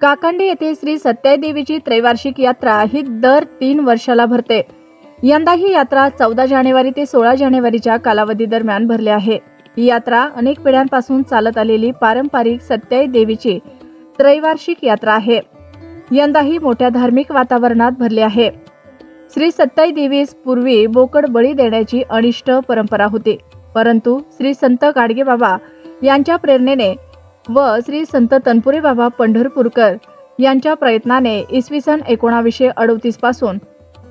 काकंडी येथे श्री सत्यादेवीची त्रैवार्षिक यात्रा ही दर तीन वर्षाला भरते. यंदा ही यात्रा चौदा जानेवारी ते सोळा जानेवारीच्या कालावधी दरम्यान भरली आहे. ही यात्रा अनेक पिढ्यांपासून चालत आलेली पारंपरिक सत्याई देवीची त्रैवार्षिक यात्रा आहे. यंदाही मोठ्या धार्मिक वातावरणात भरली आहे. श्री सत्ताई देवीस पूर्वी बोकड बळी देण्याची अनिष्ट परंपरा होती. परंतु श्री संत गाडगेबाबा यांच्या प्रेरणेने व श्री संत तनपुरे बाबा पंढरपूरकर यांच्या प्रयत्नाने इसवी सन एकोणावीसशे अडोतीसपासून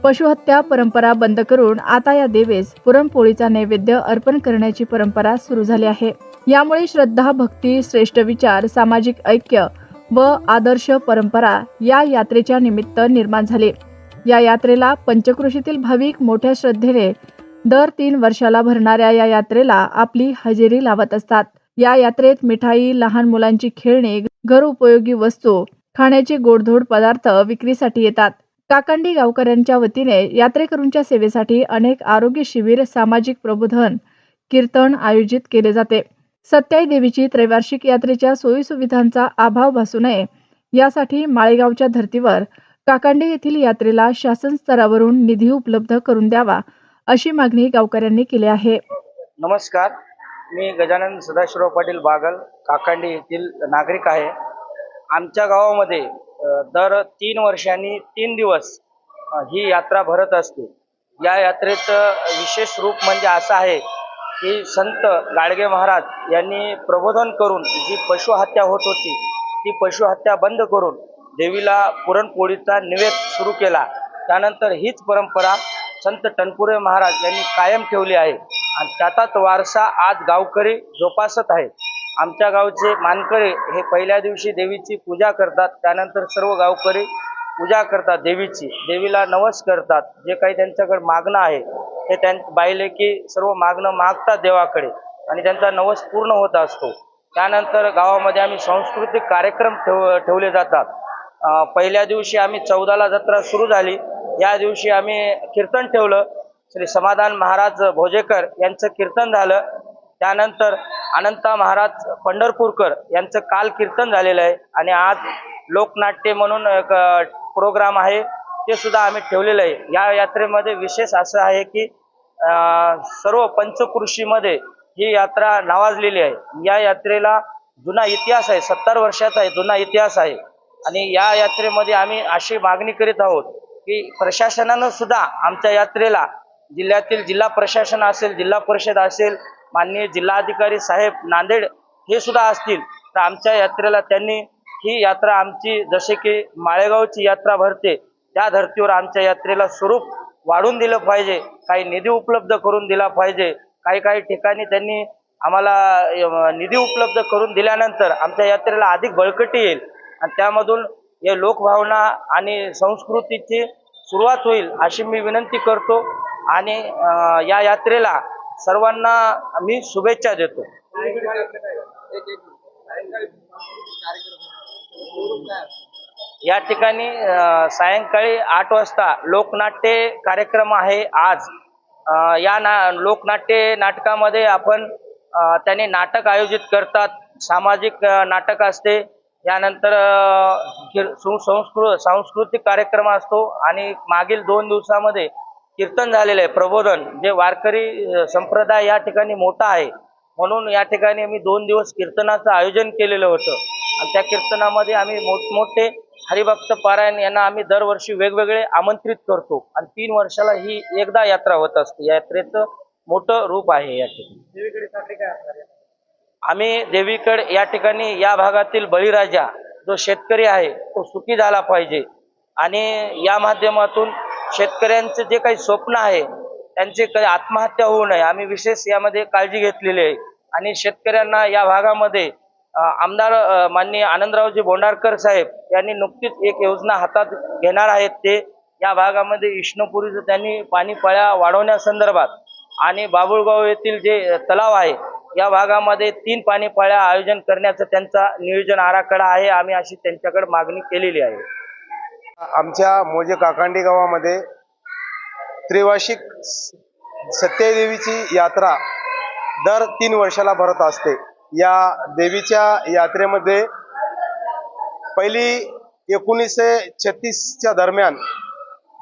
पशुहत्या परंपरा बंद करून आता या देवेस पुरणपोळीचा नैवेद्य अर्पण करण्याची परंपरा सुरू झाली आहे. यामुळे श्रद्धा भक्ती श्रेष्ठ विचार सामाजिक ऐक्य व आदर्श परंपरा या यात्रेच्या निमित्त निर्माण झाले. या यात्रेला पंचकृषीतील भाविक मोठ्या श्रद्धेने दर तीन वर्षाला भरणाऱ्या या यात्रेला आपली हजेरी लावत असतात. या यात्रेत मिठाई लहान मुलांची खेळणी घर उपयोगी वस्तू खाण्याचे गोडधोड पदार्थ विक्रीसाठी येतात. काकंडी गावकऱ्यांच्या वतीने यात्रेकरूंच्या सेवेसाठी अनेक आरोग्य शिबिर सामाजिक प्रबोधन कीर्तन आयोजित केले जाते. सत्याई देवीची त्रैवार्षिक यात्रेच्या सोयीसुविधांचा अभाव भासू नये यासाठी माळेगावच्या धर्तीवर काकांडे येथील यात्रेला शासन स्तरावरून निधी उपलब्ध करून द्यावा अशी मागणी गावकऱ्यांनी केली आहे. नमस्कार. मी गजानन सदाशिवराव पाटील बागल काकांडी येथील नागरिक आहे. आमच्या गावामध्ये दर तीन वर्षांनी तीन दिवस ही यात्रा भरत असते. या यात्रेचं विशेष रूप म्हणजे असं आहे की संत गाडगे महाराज यांनी प्रबोधन करून जी पशुहत्या होत होती ती पशुहत्या बंद करून देवीला पुरणपोळीचा निवेद सुरू केला. त्यानंतर हीच परंपरा संत टनपुरे महाराज यांनी कायम ठेवली आहे. आणि त्याचाच वारसा आज गावकरी जोपासत आहेत. आमच्या गावचे मानकरी हे पहिल्या दिवशी देवीची पूजा करतात त्यानंतर सर्व गावकरी पूजा करतात देवीची. देवीला नवस करतात. जे काही त्यांच्याकडे मागणं आहे ते त्यां बाईले की सर्व मागणं मागतात देवाकडे आणि त्यांचा नवस पूर्ण होत असतो. त्यानंतर गावामध्ये आम्ही सांस्कृतिक कार्यक्रम ठेव ठेवले जातात. पहिल्या दिवशी आम्ही चौदाला जत्रा सुरू झाली. या दिवशी आम्ही कीर्तन ठेवलं. श्री समाधान महाराज भोजेकर यांचं कीर्तन झालं. त्यानंतर अनंता महाराज पंढरपूरकर यांचं काल कीर्तन झालेलं आहे. आणि आज लोकनाट्य म्हणून एक प्रोग्राम आहे. ते सुद्धा आम्ही ठेवलेलं आहे. या यात्रेमध्ये विशेष असं आहे की सर्व पंचकृषीमध्ये ही यात्रा नावाजलेली आहे. या यात्रेला जुना इतिहास आहे. सत्तर वर्षाचा आहे जुना इतिहास आहे. आणि या यात्रेमध्ये आम्ही अशी मागणी करीत आहोत की प्रशासनानं सुद्धा आमच्या यात्रेला जिल्ह्यातील जिल्हा प्रशासन असेल जिल्हा परिषद असेल माननीय जिल्हाधिकारी साहेब नांदेड हे सुद्धा असतील तर आमच्या यात्रेला त्यांनी ही यात्रा आमची जसे की माळेगावची यात्रा भरते त्या धर्तीवर आमच्या यात्रेला स्वरूप वाढून दिलं पाहिजे काही निधी उपलब्ध करून दिला पाहिजे काही काही ठिकाणी त्यांनी आम्हाला निधी उपलब्ध करून दिल्यानंतर आमच्या यात्रेला अधिक बळकटी येईल. आणि त्यामधून या लोकभावना आणि संस्कृतीची सुरुवात होईल अशी मी विनंती करतो. आणि या यात्रेला सर्वांना मी शुभेच्छा देतो. या ठिकाणी सायंकाळी आठ वाजता लोकनाट्य कार्यक्रम आहे आज. या ना लोकनाट्य नाटकामध्ये आपण त्याने त्यांनी नाटक आयोजित करतात. सामाजिक नाटक असते. यानंतर सु- संस्कृ सांस्कृतिक कार्यक्रम असतो. आणि मागील दोन दिवसामध्ये कीर्तन झालेलं आहे प्रबोधन. जे वारकरी संप्रदाय या ठिकाणी मोठा आहे म्हणून या ठिकाणी आम्ही दोन दिवस कीर्तनाचं आयोजन केलेलं होतं. आणि त्या कीर्तनामध्ये आम्ही मोठमोठे हरिभक्त पारायण यांना आम्ही दरवर्षी वेगवेगळे आमंत्रित करतो. आणि तीन वर्षाला ही एकदा यात्रा होत असते. या यात्रेचं मोठं रूप आहे या ठिकाणी. आम्ही देवीकडे या ठिकाणी या भागातील बळीराजा जो शेतकरी आहे तो सुखी झाला पाहिजे. आणि या माध्यमातून शेतकऱ्यांचं जे काही स्वप्न आहे त्यांचे काही आत्महत्या होऊ नये. आम्ही विशेष यामध्ये काळजी घेतलेली आहे. आणि शेतकऱ्यांना या भागामध्ये आमदार माननीय आनंदरावजी बोंडारकर साहेब यांनी नुकतीच एक योजना हातात घेणार आहेत. ते या भागामध्ये विष्णुपुरीचं त्यांनी पाणीपळ्या वाढवण्यासंदर्भात आणि बाबुळगाव येथील जे तलाव आहे या भागामध्ये तीन पाणी पळ्या आयोजन करण्याचं त्यांचा नियोजन आराखडा आहे. आम्ही अशी त्यांच्याकडे मागणी केलेली आहे. आमच्या मोजे काकांडी गावामध्ये त्रिवार्षिक सत्यदेवीची यात्रा दर तीन वर्षाला भरत असते. या देवीच्या यात्रेमध्ये पहिली एकोणीसशे छत्तीसच्या दरम्यान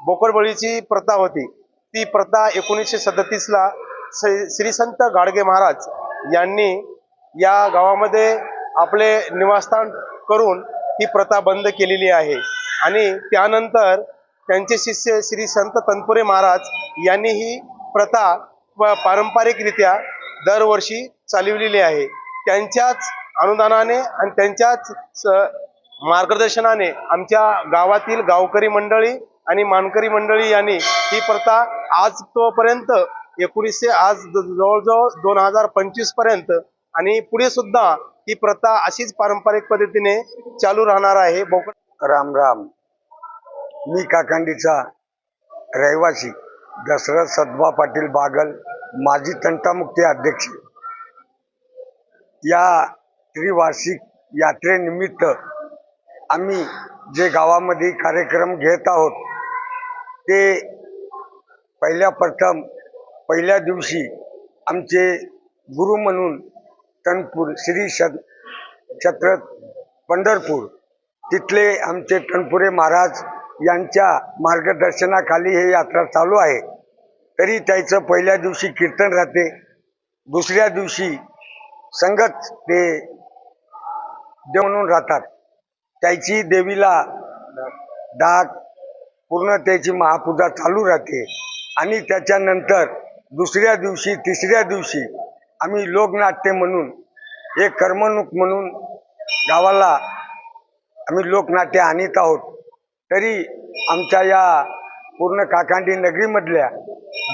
बोकडबळीची प्रथा होती. ती प्रथा एकोणीसशे सदतीसला श्री संत गाडगे महाराज यांनी या गावामध्ये आपले निवासस्थान करून ही प्रथा बंद केलेली आहे. आणि त्यानंतर त्यांचे शिष्य श्री संत तनपुरे महाराज यांनी ही प्रथा व पारंपरिकरित्या दरवर्षी चालवलेली आहे. त्यांच्याच अनुदानाने आणि त्यांच्याच मार्गदर्शनाने आमच्या गावातील गावकरी मंडळी आणि मानकरी मंडळी यांनी ही प्रथा आज तोपर्यंत एकोणीसशे आज जवळजवळ दोन हजार पंचवीसपर्यंत आणि पुढे सुद्धा ही प्रथा अशीच पारंपरिक पद्धतीने चालू राहणार आहे. बोकड राम राम. मी काकांडीचा रहिवासी दशरथ सदबा पाटील बागल माजी तंटामुक्ती अध्यक्ष. या त्रिवार्षिक यात्रेनिमित्त आम्ही जे गावामध्ये कार्यक्रम घेत आहोत ते पहिल्या प्रथम पहिल्या दिवशी आमचे गुरु म्हणून तनपूर श्री श छत्र पंढरपूर तिथले आमचे कणपुरे महाराज यांच्या मार्गदर्शनाखाली हे यात्रा चालू आहे. तरी त्याचं पहिल्या दिवशी कीर्तन राहते. दुसऱ्या दिवशी संगत ते देव म्हणून राहतात. त्याची देवीला डाक पूर्ण त्याची महापूजा चालू राहते. आणि त्याच्यानंतर दुसऱ्या दिवशी तिसऱ्या दिवशी आम्ही लोकनाट्य म्हणून एक करमणूक म्हणून गावाला आम्ही लोकनाट्य आणीत आहोत. तरी आमच्या या पूर्ण काकांडी नगरीमधल्या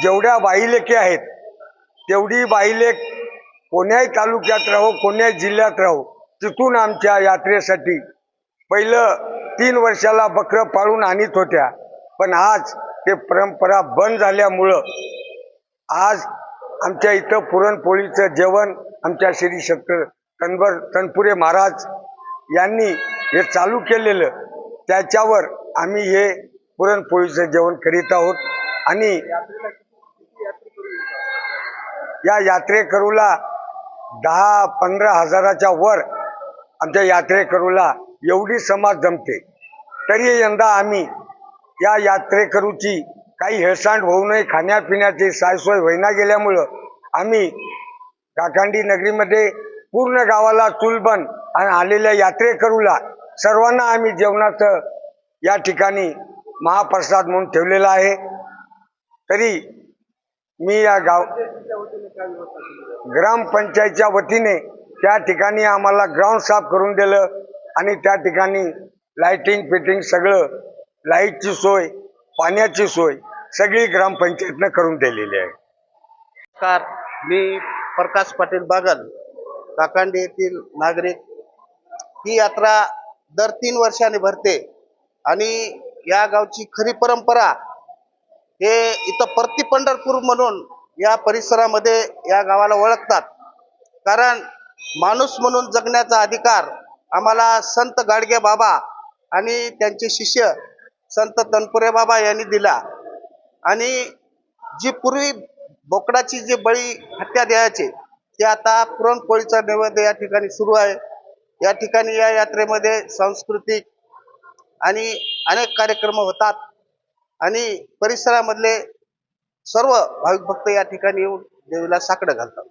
जेवढ्या बाईलेखी आहेत तेवढी बाईलेख कोण्याही तालुक्यात राहो कोण्याही जिल्ह्यात राहो तिथून आमच्या यात्रेसाठी पहिलं तीन वर्षाला बकरं पाळून आणीत होत्या. पण आज ते परंपरा बंद झाल्यामुळं आज आमच्या इथं पुरणपोळीचं जेवण आमच्या श्री शंकर तनवर तनपुरे महाराज यांनी हे चालू केलेलं त्याच्यावर आम्ही हे पुरणपोळीचं जेवण करीत आहोत. आणि या यात्रेकरूला दहा पंधरा हजाराच्या वर आमच्या यात्रेकरूला एवढी समाज जमते. तरी यंदा आम्ही या यात्रेकरूची काही हेळसांड होऊ नये खाण्यापिण्याची सायसोय होईना गेल्यामुळं आम्ही काकांडी नगरीमध्ये पूर्ण गावाला चुलबन आणि आलेल्या यात्रेकरूला सर्वांना आम्ही जेवणाचं या ठिकाणी महाप्रसाद म्हणून ठेवलेला आहे. तरी मी या गाव ग्रामपंचायतच्या वतीने त्या ठिकाणी आम्हाला ग्राउंड साफ करून दिलं आणि त्या ठिकाणी लाईटिंग फिटिंग सगळं लाईटची सोय पाण्याची सोय सगळी ग्रामपंचायतनं करून दिलेली आहे. नमस्कार मी प्रकाश पाटील बागल काकांडी येथील नागरिक ही यात्रा दर तीन वर्षाने भरते. आणि या गावची खरी परंपरा हे इथं परती पंढरपूर म्हणून या परिसरामध्ये या गावाला ओळखतात. कारण माणूस म्हणून जगण्याचा अधिकार आम्हाला संत गाडगे बाबा आणि त्यांचे शिष्य संत तनपुरे बाबा यांनी दिला. आणि जी पूर्वी बोकडाची जी बळी हत्या द्यायची ते आता पुरणपोळीचा नैवेद्य या ठिकाणी सुरू आहे. या ठिकाणी या यात्रेमध्ये सांस्कृतिक आणि अनेक कार्यक्रम होतात. आणि परिसरामधले सर्व भाविक भक्त या ठिकाणी येऊन देवीला साकडं घालतात.